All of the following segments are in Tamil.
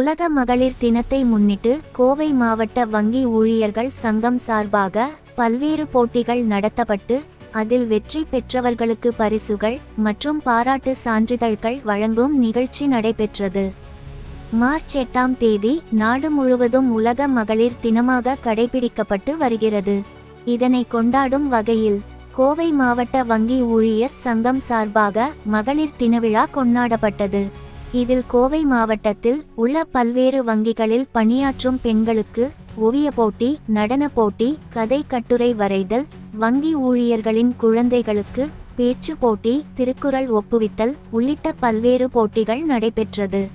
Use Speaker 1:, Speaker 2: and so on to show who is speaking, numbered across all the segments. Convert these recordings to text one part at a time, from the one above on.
Speaker 1: உலக மகளிர் தினத்தை முன்னிட்டு கோவை மாவட்ட வங்கி ஊழியர்கள் சங்கம் சார்பாக பல்வேறு போட்டிகள் நடத்தப்பட்டு அதில் வெற்றி பெற்றவர்களுக்கு பரிசுகள் மற்றும் பாராட்டு சான்றிதழ்கள் வழங்கும் நிகழ்ச்சி நடைபெற்றது. மார்ச் எட்டாம் தேதி நாடு முழுவதும் உலக மகளிர் தினமாக கடைபிடிக்கப்பட்டு வருகிறது. இதனை கொண்டாடும் வகையில் கோவை மாவட்ட வங்கி ஊழியர் சங்கம் சார்பாக மகளிர் தினவிழா கொண்டாடப்பட்டது. இதில் கோவை மாவட்டத்தில் உள்ள பல்வேறு வங்கிகளில் பணியாற்றும் பெண்களுக்கு ஓவிய போட்டி நடன போட்டி கதை கட்டுரை வரைதல் வங்கி ஊழியர்களின் குழந்தைகளுக்கு பேச்சு போட்டி திருக்குறள் ஒப்புவித்தல் உள்ளிட்ட பல்வேறு போட்டிகள் நடைபெற்றது.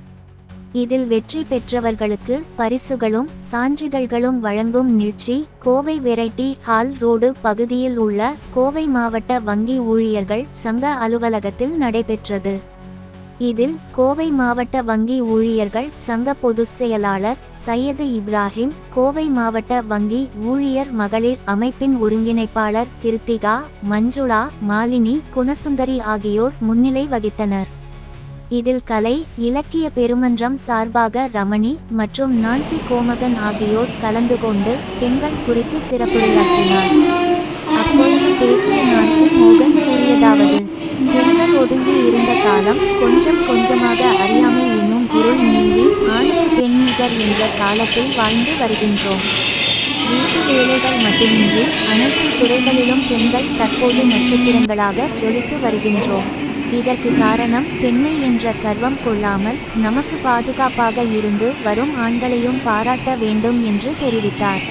Speaker 1: இதில் வெற்றி பெற்றவர்களுக்கு பரிசுகளும் சான்றிதழ்களும் வழங்கும் நிகழ்ச்சி கோவை வெரைட்டி ஹால் ரோடு பகுதியில் உள்ள கோவை மாவட்ட வங்கி ஊழியர்கள் சங்க அலுவலகத்தில் நடைபெற்றது. இதில் கோவை மாவட்ட வங்கி ஊழியர்கள் சங்க பொதுச் செயலாளர் சையது இப்ராஹிம் கோவை மாவட்ட வங்கி ஊழியர் மகளிர் அமைப்பின் ஒருங்கிணைப்பாளர் கிருத்திகா மஞ்சுளா மாலினி குணசுந்தரி ஆகியோர் முன்னிலை வகித்தனர். இதில் கலை இலக்கிய பெருமன்றம் சார்பாக ரமணி மற்றும் நான்சி கோமகன் ஆகியோர் கலந்து கொண்டு பெண்கள் குறித்து சிறப்புரையாற்றினார். அப்பொழுது பேசிய நான்சி மோகன் கூறியதாவது ஒதுங்கி இருந்த காலம் கொஞ்சம் கொஞ்சமாக அறியாமை என்னும் இருள் நீங்கி ஆணுக்கு பெண்ணிகர் என்ற காலத்தில் வாழ்ந்து வருகின்றோம். வீட்டு வேலைகள் மட்டுமின்றி அனைத்து துறைகளிலும் பெண்கள் தற்போது நட்சத்திரங்களாக ஜொலித்து வருகின்றோம். இதற்கு காரணம் பெண்மை என்ற கர்வம் கொள்ளாமல் நமக்கு பாதுகாப்பாக இருந்து வரும் ஆண்களையும் பாராட்ட வேண்டும் என்று தெரிவித்தார்.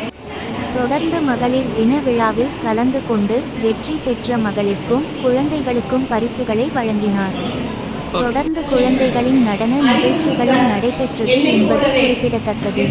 Speaker 1: தொடர்ந்து மகளிர் தின விழாவில் கலந்து கொண்டு வெற்றி பெற்ற மகளிருக்கும் குழந்தைகளுக்கும் பரிசுகளை வழங்கினார். தொடர்ந்து குழந்தைகளின் நடன நிகழ்ச்சிகளும் நடைபெற்றது என்பது குறிப்பிடத்தக்கது.